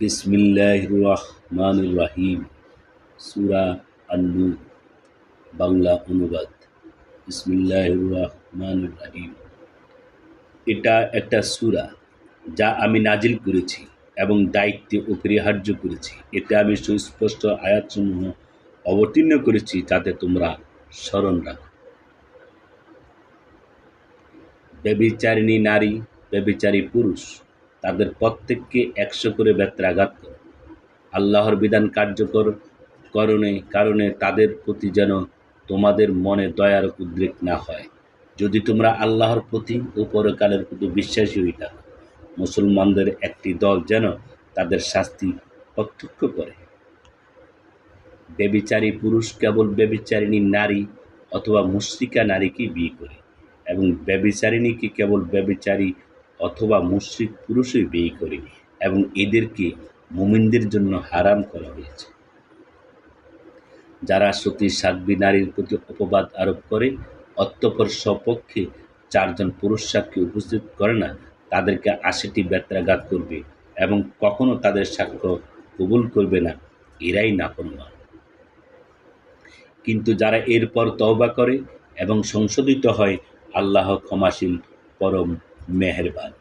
বিসমিল্লাহ রহমান রাহিম সুরা আন্নু বাংলা অনুবাদ। বিসমিল্লাহ রহমান রাহিম এটা একটা সুরা যা আমি নাজিল করেছি এবং দায়িত্বে অপরিহার্য করেছি। এতে আমি সুস্পষ্ট আয়াতসমূহ অবতীর্ণ করেছি যাতে তোমরা স্মরণ রাখো। ব্যবিচারিণী নারী ব্যবিচারী পুরুষ তাদের প্রত্যেককে একশো করে বেত্রাঘাত করো। আল্লাহর বিধান কার্যকর করণে কারণে তাদের প্রতি যেন তোমাদের মনে দয়ার উদ্রেক না হয়। যদি তোমরা আল্লাহর প্রতি ও পরকালের প্রতি বিশ্বাসী হই থাকো, মুসলমানদের একটি দল যেন তাদের শাস্তি প্রত্যক্ষ করে। বেবিচারী পুরুষ কেবল বেবিচারিণী নারী অথবা মুশ্রিকা নারীকে বিয়ে করে এবং ব্যবিচারিণীকে কেবল ব্যবিচারী অথবা মুশ্রিক পুরুষই বিয়ে করে এবং এদেরকে মুমিনদের জন্য হারাম করা হয়েছে। যারা সতী সাধ্বী নারীর প্রতি অপবাদ আরোপ করে অত্যপর সপক্ষে চারজন পুরুষ সাক্ষী উপস্থিত করে না, তাদেরকে আশিটি ব্যত্রাঘাত করবে এবং কখনো তাদের সাক্ষ্য কবুল করবে না, এরাই নাপনমান কিন্তু যারা এরপর তওবা করে এবং সংশোধিত হয়, আল্লাহ ক্ষমাশীল, পরম মেহেরবান।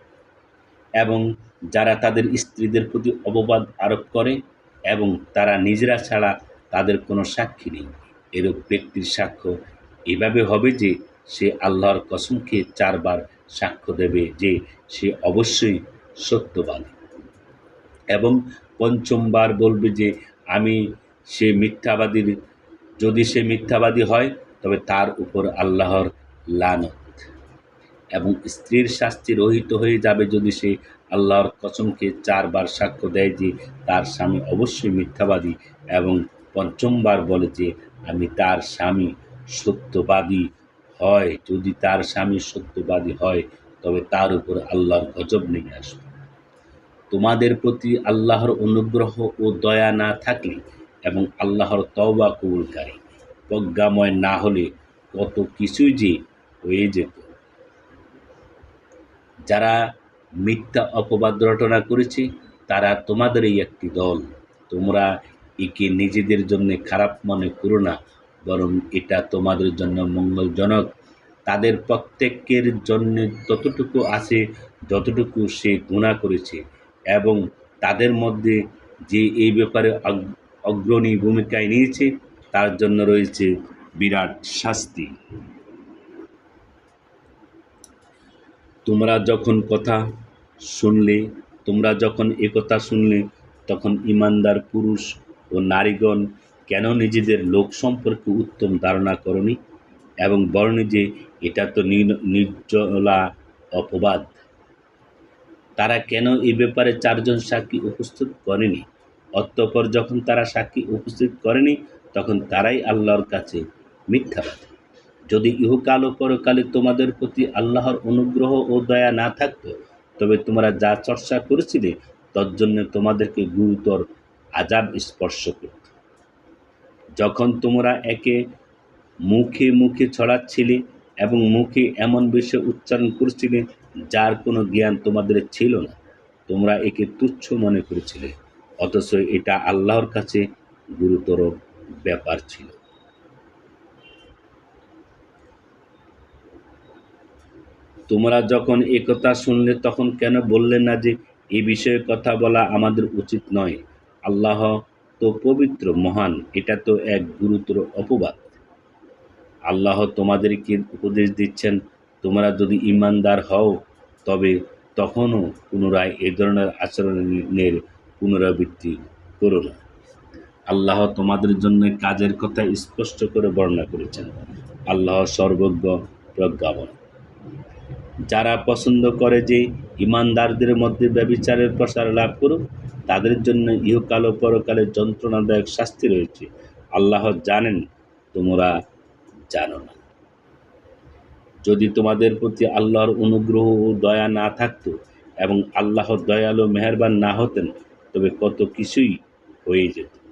এবং যারা তাদের স্ত্রীদের প্রতি অববাদ আরোপ করে এবং তারা নিজেরা ছাড়া তাদের কোনো সাক্ষী নেই। এরূপ ব্যক্তির সাক্ষ্য এভাবে হবে যে সে আল্লাহর কসমকে চারবার সাক্ষ্য দেবে যে সে অবশ্যই সত্যবান এবং পঞ্চমবার বলবে যে আমি সে মিথ্যাবাদীর, যদি সে মিথ্যাবাদী হয়, তবে তার উপর আল্লাহর লানত। এবং স্ত্রীর শাস্তি রহিত হয়ে যাবে যদি সে আল্লাহর কসমকে চারবার সাক্ষ্য দেয় যে তার স্বামী অবশ্যই মিথ্যাবাদী এবং পঞ্চমবার বলে যে আমি তার স্বামী সত্যবাদী হয়। যদি তার স্বামী সত্যবাদী হয়, তবে তার উপর আল্লাহর গজব নেমে আসবে। তোমাদের প্রতি আল্লাহর অনুগ্রহ ও দয়া না থাকলে এবং আল্লাহর তওবা কবুলকারী, প্রজ্ঞাময় না হলে কত কিছুই যে হয়ে যেত। যারা মিথ্যা অপবাদ রটনা করেছে, তারা তোমাদেরই একটি দল। তোমরা একে নিজেদের জন্য খারাপ মনে করো না, বরং এটা তোমাদের জন্য মঙ্গলজনক। তাদের প্রত্যেকের জন্য ততটুকু আছে, যতটুকু সে গুণা করেছে এবং তাদের মধ্যে যে এই ব্যাপারে অগ্রণী ভূমিকায় নিয়েছে, তার জন্য রয়েছে বিরাট শাস্তি। তোমরা যখন কথা শুনলে, তোমরা যখন একথা শুনলে, তখন ইমানদার পুরুষ ও নারীগণ কেন নিজেদের লোক সম্পর্কে উত্তম ধারণা করনি? এবং বর্ণে যে এটা তো নির্জলা অপবাদ। তারা কেন এ ব্যাপারে চারজন সাক্ষী উপস্থিত করেনি? অতঃপর যখন তারা সাক্ষী উপস্থিত করেনি, তখন তারাই আল্লাহর কাছে মিথ্যাবাদী। যদি ইহকাল ও পরকালে তোমাদের প্রতি আল্লাহর অনুগ্রহ ও দয়া না থাকত, তবে তোমরা যা চর্চা করেছিলে তজ্জন্য তোমাদেরকে গুরুতর আজাব স্পর্শ করত। যখন তোমরা একে মুখে মুখে ছড়াচ্ছিলে এবং মুখে এমন বিষয় উচ্চারণ করছিলে, যার কোনো জ্ঞান তোমাদের ছিল না, তোমরা একে তুচ্ছ মনে করেছিলে, অথচ এটা আল্লাহর কাছে গুরুতর ব্যাপার ছিল। তোমরা যখন একথা শুনলে তখন কেন বললে না যে, এ বিষয়ে কথা বলা আমাদের উচিত নয়? আল্লাহ তো পবিত্র, মহান। এটা তো এক গুরুতর অপবাদ। আল্লাহ তোমাদেরকে উপদেশ দিচ্ছেন, তোমরা যদি ইমানদার হও, তবে তখনও পুনরায় এ ধরনের আচরণের পুনরাবৃত্তি করো না। আল্লাহ তোমাদের জন্য কাজের কথা স্পষ্ট করে বর্ণনা করেছেন। আল্লাহ সর্বজ্ঞ প্রজ্ঞাপন। যারা পছন্দ করে যে ইমানদারদের মধ্যে ব্যবিচারের প্রসার লাভ করুক, তাদের জন্য ইহকাল ও পরকালের যন্ত্রণাদায়ক শাস্তি রয়েছে। আল্লাহ জানেন, তোমরা জানো না। যদি তোমাদের প্রতি আল্লাহর অনুগ্রহ ও দয়া না থাকত এবং আল্লাহ দয়ালু মেহরবান না হতেন, তবে কত কিছুই হয়ে যেত।